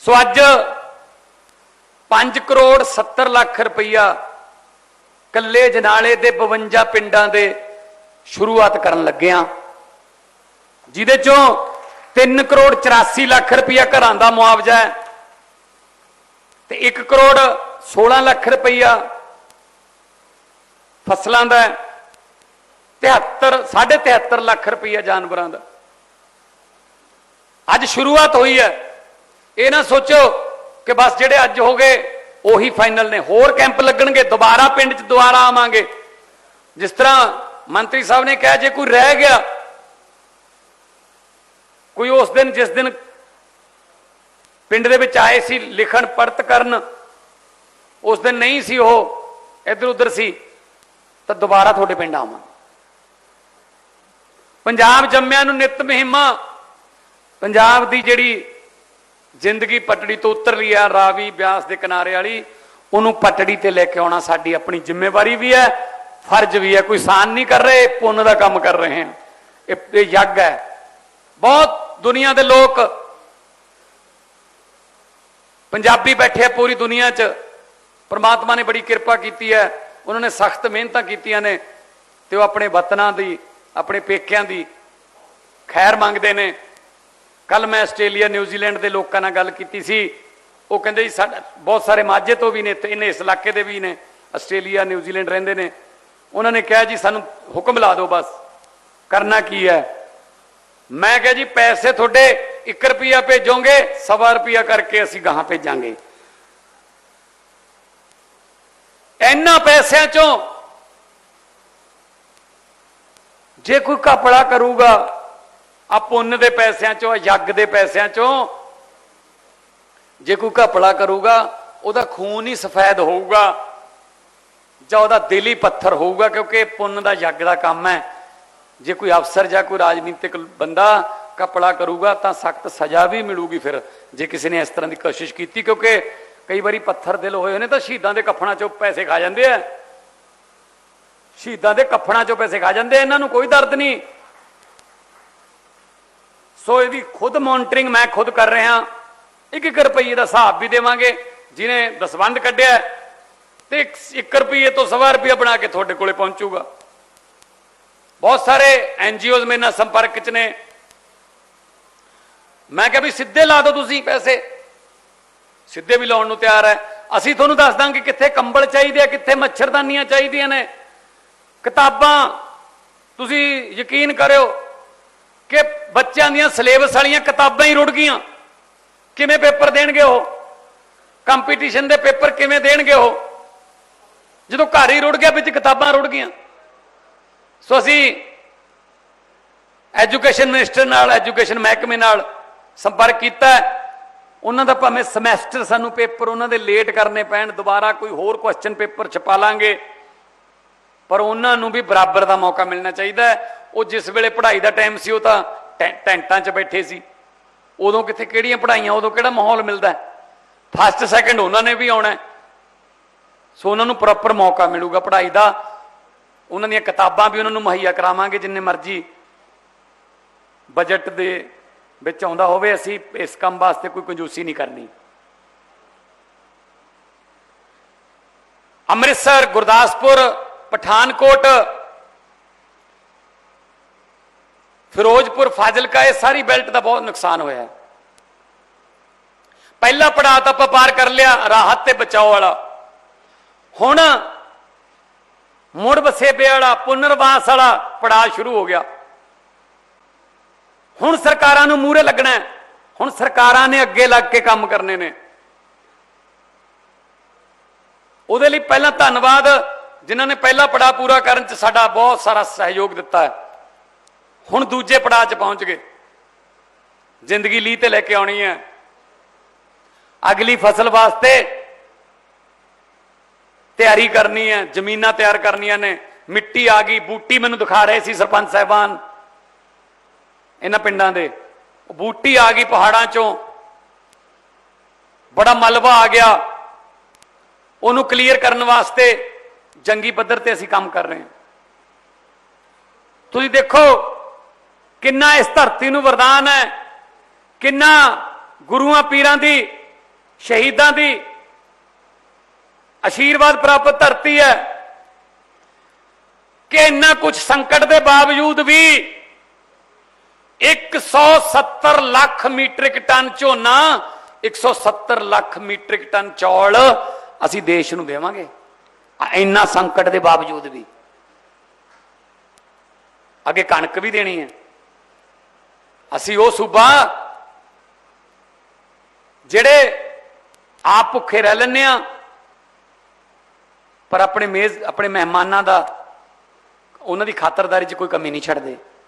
ਸੋ ਅੱਜ 5 ਕਰੋੜ 70 ਲੱਖ ਰੁਪਈਆ ਕੱਲੇ ਜਨਾਲੇ ਦੇ 52 ਪਿੰਡਾਂ ਦੇ ਸ਼ੁਰੂਆਤ ਕਰਨ ਲੱਗੇ ਆ। ਜਿਹਦੇ ਚੋਂ 3 ਕਰੋੜ 84 ਲੱਖ ਰੁਪਈਆ ਘਰਾਂ ਦਾ ਮੁਆਵਜ਼ਾ ਹੈ ਤੇ 1 ਕਰੋੜ 16 ਲੱਖ ਰੁਪਈਆ ਫਸਲਾਂ ਦਾ ਹੈ 73 73 ਲੱਖ ਰੁਪਈਆ ਜਾਨਵਰਾਂ ਦਾ। ਅੱਜ ਸ਼ੁਰੂਆਤ ਹੋਈ ਹੈ। ਇਹ ਨਾ ਸੋਚੋ ਕਿ ਬਸ ਜਿਹੜੇ ਅੱਜ ਹੋ ਗਏ, ਉਹੀ ਫਾਈਨਲ ਨੇ। ਹੋਰ ਕੈਂਪ ਲੱਗਣਗੇ, ਦੁਬਾਰਾ ਪਿੰਡ 'ਚ ਦੁਬਾਰਾ ਆਵਾਂਗੇ। ਜਿਸ ਤਰ੍ਹਾਂ ਮੰਤਰੀ ਸਾਹਿਬ ਨੇ ਕਿਹਾ, ਜੇ ਕੋਈ ਰਹਿ ਗਿਆ, ਕੋਈ ਉਸ ਦਿਨ, ਜਿਸ ਦਿਨ ਪਿੰਡ ਦੇ ਵਿੱਚ ਆਏ ਸੀ, ਲਿਖਣ ਪੜਤ ਕਰਨ, ਉਸ ਦਿਨ ਨਹੀਂ ਸੀ ਉਹ, ਇੱਧਰ ਉੱਧਰ ਸੀ, ਤਾਂ ਦੁਬਾਰਾ ਤੁਹਾਡੇ ਪਿੰਡ ਆਵਾਂ ਪੰਜਾਬ ਜੰਮਿਆਂ ਨੂੰ ਨਿਤ ਮਹਿਮਾ, ਪੰਜਾਬ ਦੀ ਜਿਹੜੀ ਜ਼ਿੰਦਗੀ ਪਟੜੀ ਤੋਂ ਉਤਰ ਰਹੀ ਆ ਰਾਵੀ ਬਿਆਸ ਦੇ ਕਿਨਾਰੇ ਵਾਲੀ। ਉਹਨੂੰ ਪਟੜੀ ਤੇ ਲੈ ਕੇ ਆਉਣਾ ਸਾਡੀ ਆਪਣੀ ਜ਼ਿੰਮੇਵਾਰੀ ਵੀ ਹੈ, ਫਰਜ਼ ਵੀ ਹੈ। ਕੋਈ ਸਾਨ ਨਹੀਂ ਕਰ ਰਹੇ, ਪੁੰਨ ਦਾ ਕੰਮ ਕਰ ਰਹੇ ਹਾਂ। ਇਹ ਇਹ ਯੱਗ ਹੈ। ਬਹੁਤ ਦੁਨੀਆ ਦੇ ਲੋਕ ਪੰਜਾਬੀ ਬੈਠੇ ਆ ਪੂਰੀ ਦੁਨੀਆ 'ਚ। ਪ੍ਰਮਾਤਮਾ ਨੇ ਬੜੀ ਕਿਰਪਾ ਕੀਤੀ ਹੈ। ਉਹਨਾਂ ਨੇ ਸਖਤ ਮਿਹਨਤਾਂ ਕੀਤੀਆਂ ਨੇ। ਤੇ ਉਹ ਆਪਣੇ ਵਤਨਾਂ ਦੀ, ਆਪਣੇ ਪੇਕਿਆਂ ਦੀ ਖੈਰ ਮੰਗਦੇ ਨੇ। ਕੱਲ ਮੈਂ ਆਸਟ੍ਰੇਲੀਆ ਨਿਊਜ਼ੀਲੈਂਡ ਦੇ ਲੋਕਾਂ ਨਾਲ ਗੱਲ ਕੀਤੀ ਸੀ। ਉਹ ਕਹਿੰਦੇ ਜੀ, ਸਾਡਾ ਬਹੁਤ ਸਾਰੇ ਮਾਝੇ ਤੋਂ ਵੀ ਨੇ, ਤੇ ਇਹਨੇ ਇਸ ਇਲਾਕੇ ਦੇ ਵੀ ਨੇ, ਆਸਟ੍ਰੇਲੀਆ ਨਿਊਜ਼ੀਲੈਂਡ ਰਹਿੰਦੇ ਨੇ। ਉਹਨਾਂ ਨੇ ਕਿਹਾ ਜੀ, ਸਾਨੂੰ ਹੁਕਮ ਲਾ ਦਿਓ ਬਸ, ਕਰਨਾ ਕੀ ਹੈ? ਮੈਂ ਕਿਹਾ ਜੀ, ਪੈਸੇ ਤੁਹਾਡੇ 1 ਰੁਪਿਆ ਭੇਜੋਗੇ, ਸਵਾ ਰੁਪਿਆ ਕਰਕੇ ਅਸੀਂ ਗਾਹਾਂ ਭੇਜਾਂਗੇ। ਇਹਨਾਂ ਪੈਸਿਆਂ ਚੋਂ ਜੇ ਕੋਈ ਕਪੜਾ ਕਰੂਗਾ ਆ ਪੁੰਨ ਦੇ ਪੈਸਿਆਂ ਚੋਂ ਆਹ ਯੱਗ ਦੇ ਪੈਸਿਆਂ ਚੋਂ। ਜੇ ਕੋਈ ਘਪਲਾ ਕਰੂਗਾ, ਉਹਦਾ ਖੂਨ ਹੀ ਸਫੈਦ ਹੋਊਗਾ ਜਾਂ ਉਹਦਾ ਦਿਲ ਹੀ ਪੱਥਰ ਹੋਊਗਾ, ਕਿਉਂਕਿ ਇਹ ਪੁੰਨ ਦਾ ਯੱਗ ਦਾ ਕੰਮ ਹੈ। ਜੇ ਕੋਈ ਅਫਸਰ ਜਾਂ ਕੋਈ ਰਾਜਨੀਤਿਕ ਬੰਦਾ ਕਪੜਾ ਕਰੂਗਾ, ਤਾਂ ਸਖਤ ਸਜ਼ਾ ਵੀ ਮਿਲੂਗੀ ਫਿਰ, ਜੇ ਕਿਸੇ ਨੇ ਇਸ ਤਰ੍ਹਾਂ ਦੀ ਕੋਸ਼ਿਸ਼ ਕੀਤੀ, ਕਿਉਂਕਿ ਕਈ ਵਾਰੀ ਪੱਥਰ ਦਿਲ ਹੋਏ ਹੋਏ ਨੇ ਤਾਂ ਸ਼ਹੀਦਾਂ ਦੇ ਕਫਨਾਂ ਚੋਂ ਪੈਸੇ ਖਾ ਜਾਂਦੇ ਆ। ਸ਼ਹੀਦਾਂ ਦੇ ਕਫਨਾਂ ਚੋਂ ਪੈਸੇ ਖਾ ਜਾਂਦੇ ਇਹਨਾਂ ਨੂੰ ਕੋਈ ਦਰਦ ਨਹੀਂ। ਸੋ ਇਹਦੀ ਖੁਦ ਮੋਨਿਟਰਿੰਗ ਮੈਂ ਖੁਦ ਕਰ ਰਿਹਾ ਇੱਕ ਇੱਕ ਰੁਪਈਏ ਦਾ ਹਿਸਾਬ ਵੀ ਦੇਵਾਂਗੇ ਜਿਹਨੇ ਦਸਵੰਦ ਕੱਢਿਆ ਹੈ, ਤੇ 1 ਰੁਪਈਏ ਤੋਂ ਸਵਾ ਰੁਪਈਆ ਬਣਾ ਕੇ ਤੁਹਾਡੇ ਕੋਲੇ ਪਹੁੰਚੂਗਾ। ਬਹੁਤ ਸਾਰੇ ਐਨ ਐਨਜੀਓਜ਼ ਮੇਰੇ ਨਾਲ ਸੰਪਰਕ 'ਚ ਨੇ। ਮੈਂ ਕਿਹਾ ਵੀ ਸਿੱਧੇ ਲਾ ਦਿਓ ਤੁਸੀਂ ਪੈਸੇ। ਸਿੱਧੇ ਵੀ ਲਾਉਣ ਨੂੰ ਤਿਆਰ ਹੈ। ਅਸੀਂ ਤੁਹਾਨੂੰ ਦੱਸ ਦਾਂਗੇ ਕਿੱਥੇ ਕੰਬਲ ਚਾਹੀਦੇ ਆ ਕਿੱਥੇ ਮੱਛਰਦਾਨੀਆਂ ਚਾਹੀਦੀਆਂ ਨੇ। ਕਿਤਾਬਾਂ ਤੁਸੀਂ ਯਕੀਨ ਕਰਿਓ ਕਿ ਬੱਚਿਆਂ ਦੀਆਂ ਸਿਲੇਬਸ ਵਾਲੀਆਂ ਕਿਤਾਬਾਂ ਹੀ ਰੁੜ ਗਈਆਂ। ਕਿਵੇਂ ਪੇਪਰ ਦੇਣਗੇ ਉਹ? ਕੰਪੀਟੀਸ਼ਨ ਦੇ ਪੇਪਰ ਕਿਵੇਂ ਦੇਣਗੇ ਉਹ? ਜਦੋਂ ਘਰ ਹੀ ਰੁੜ ਗਿਆ, ਵਿੱਚ ਕਿਤਾਬਾਂ ਰੁੜ ਗਈਆਂ। ਸੋ ਅਸੀਂ ਐਜੂਕੇਸ਼ਨ ਮਿਨਿਸਟਰ ਨਾਲ, ਐਜੂਕੇਸ਼ਨ ਮਹਿਕਮੇ ਨਾਲ ਸੰਪਰਕ ਕੀਤਾ ਉਹਨਾਂ ਦਾ ਭਾਵੇਂ ਸਮੈਸਟਰ ਸਾਨੂੰ ਪੇਪਰ ਉਹਨਾਂ ਦੇ ਲੇਟ ਕਰਨੇ ਪੈਣ, ਦੁਬਾਰਾ ਕੋਈ ਹੋਰ ਕੁਐਸਚਨ ਪੇਪਰ ਛਪਾ ਲਾਂਗੇ। ਪਰ ਉਹਨਾਂ ਨੂੰ ਵੀ ਬਰਾਬਰ ਦਾ ਮੌਕਾ ਮਿਲਣਾ ਚਾਹੀਦਾ ਉਹ ਜਿਸ ਵੇਲੇ ਪੜ੍ਹਾਈ ਦਾ ਟਾਈਮ ਸੀ, ਉਹ ਤਾਂ ਟੈਂ- ਟੈਂਟਾਂ 'ਚ ਬੈਠੇ ਸੀ। ਉਦੋਂ ਕਿੱਥੇ ਕਿਹੜੀਆਂ ਪੜ੍ਹਾਈਆਂ, ਉਦੋਂ ਕਿਹੜਾ ਮਾਹੌਲ ਮਿਲਦਾ ਫਸਟ ਸੈਕੰਡ ਉਹਨਾਂ ਨੇ ਵੀ ਆਉਣਾ ਸੋ ਉਹਨਾਂ ਨੂੰ ਪ੍ਰੋਪਰ ਮੌਕਾ ਮਿਲੂਗਾ ਪੜ੍ਹਾਈ ਦਾ। ਉਹਨਾਂ ਦੀਆਂ ਕਿਤਾਬਾਂ ਵੀ ਉਹਨਾਂ ਨੂੰ ਮੁਹੱਈਆ ਕਰਾਵਾਂਗੇ, ਜਿੰਨੇ ਮਰਜ਼ੀ ਬਜਟ ਦੇ ਵਿੱਚ ਆਉਂਦਾ ਹੋਵੇ। ਅਸੀਂ ਇਸ ਕੰਮ ਵਾਸਤੇ ਕੋਈ ਕੰਜੂਸੀ ਨਹੀਂ ਕਰਨੀ। ਅੰਮ੍ਰਿਤਸਰ, ਗੁਰਦਾਸਪੁਰ ਪਠਾਨਕੋਟ, ਫਿਰੋਜ਼ਪੁਰ, ਫਾਜ਼ਿਲਕਾ, ਇਹ ਸਾਰੀ ਬੈਲਟ ਦਾ ਬਹੁਤ ਨੁਕਸਾਨ ਹੋਇਆ ਹੈ। ਪਹਿਲਾ ਪੜਾਅ ਤਾਂ ਆਪਾਂ ਪਾਰ ਕਰ ਲਿਆ, ਰਾਹਤ ਤੇ ਬਚਾਓ ਵਾਲਾ। ਹੁਣ ਮੁੜ ਵਸੇਬੇ ਵਾਲਾ, ਪੁਨਰਵਾਸ ਵਾਲਾ ਪੜਾਅ ਸ਼ੁਰੂ ਹੋ ਗਿਆ। ਹੁਣ ਸਰਕਾਰਾਂ ਨੂੰ ਮੂਹਰੇ ਲੱਗਣਾ ਹੈ। ਹੁਣ ਸਰਕਾਰਾਂ ਨੇ ਅੱਗੇ ਲੱਗ ਕੇ ਕੰਮ ਕਰਨੇ ਨੇ। ਉਹਦੇ ਲਈ ਪਹਿਲਾਂ ਧੰਨਵਾਦ ਜਿਨ੍ਹਾਂ ਨੇ ਪਹਿਲਾ ਪੜਾਅ ਪੂਰਾ ਕਰਨ 'ਚ ਸਾਡਾ ਬਹੁਤ ਸਾਰਾ ਸਹਿਯੋਗ ਦਿੱਤਾ ਹੈ। ਹੁਣ ਦੂਜੇ ਪੜਾਅ 'ਚ ਪਹੁੰਚ ਗਏ। ਜ਼ਿੰਦਗੀ ਲੀ ਤੇ ਲੈ ਕੇ ਆਉਣੀ ਹੈ। ਅਗਲੀ ਫਸਲ ਵਾਸਤੇ ਤਿਆਰੀ ਕਰਨੀ ਹੈ, ਜ਼ਮੀਨਾਂ ਤਿਆਰ ਕਰਨੀਆਂ ਨੇ। ਮਿੱਟੀ ਆ ਗਈ, ਬੂਟੀ ਮੈਨੂੰ ਦਿਖਾ ਰਹੇ ਸੀ ਸਰਪੰਚ ਸਾਹਿਬਾਨ। ਇਹਨਾਂ ਪਿੰਡਾਂ ਦੇ। ਬੂਟੀ ਆ ਗਈ ਪਹਾੜਾਂ ਚੋਂ। ਬੜਾ ਮਲਬਾ ਆ ਗਿਆ। ਉਹਨੂੰ ਕਲੀਅਰ ਕਰਨ ਵਾਸਤੇ ਜੰਗੀ ਪੱਧਰ ਤੇ ਅਸੀਂ ਕੰਮ ਕਰ ਰਹੇ ਹਾਂ। ਤੁਸੀਂ ਦੇਖੋ ਕਿੰਨਾ ਇਸ ਧਰਤੀ ਨੂੰ ਵਰਦਾਨ ਹੈ, ਕਿੰਨਾ ਗੁਰੂਆਂ ਪੀਰਾਂ ਦੀ, ਸ਼ਹੀਦਾਂ ਦੀ ਆਸ਼ੀਰਵਾਦ ਪ੍ਰਾਪਤ ਧਰਤੀ ਹੈ ਕਿ ਇੰਨਾ ਕੁਝ ਸੰਕਟ ਦੇ ਬਾਵਜੂਦ ਵੀ 170 ਲੱਖ ਮੀਟ੍ਰਿਕ ਟਨ ਝੋਨਾ 170 ਲੱਖ ਮੀਟ੍ਰਿਕ ਟਨ ਚੌਲ ਅਸੀਂ ਦੇਸ਼ ਨੂੰ ਦੇਵਾਂਗੇ। ਇੰਨਾ ਸੰਕਟ ਦੇ ਬਾਵਜੂਦ ਵੀ। ਅੱਗੇ ਕਣਕ ਵੀ ਦੇਣੀ ਹੈ। ਅਸੀਂ ਉਹ ਸੂਬਾ ਜਿਹੜੇ ਆਪ ਭੁੱਖੇ ਰਹਿ ਲੈਂਦੇ ਆ ਪਰ ਆਪਣੇ ਮੇਜ਼, ਆਪਣੇ ਮਹਿਮਾਨਾਂ ਦਾ, ਉਹਨਾਂ ਦੀ ਖਾਤਰਦਾਰੀ 'ਚ ਕੋਈ ਕਮੀ ਨਹੀਂ ਛੱਡਦੇ।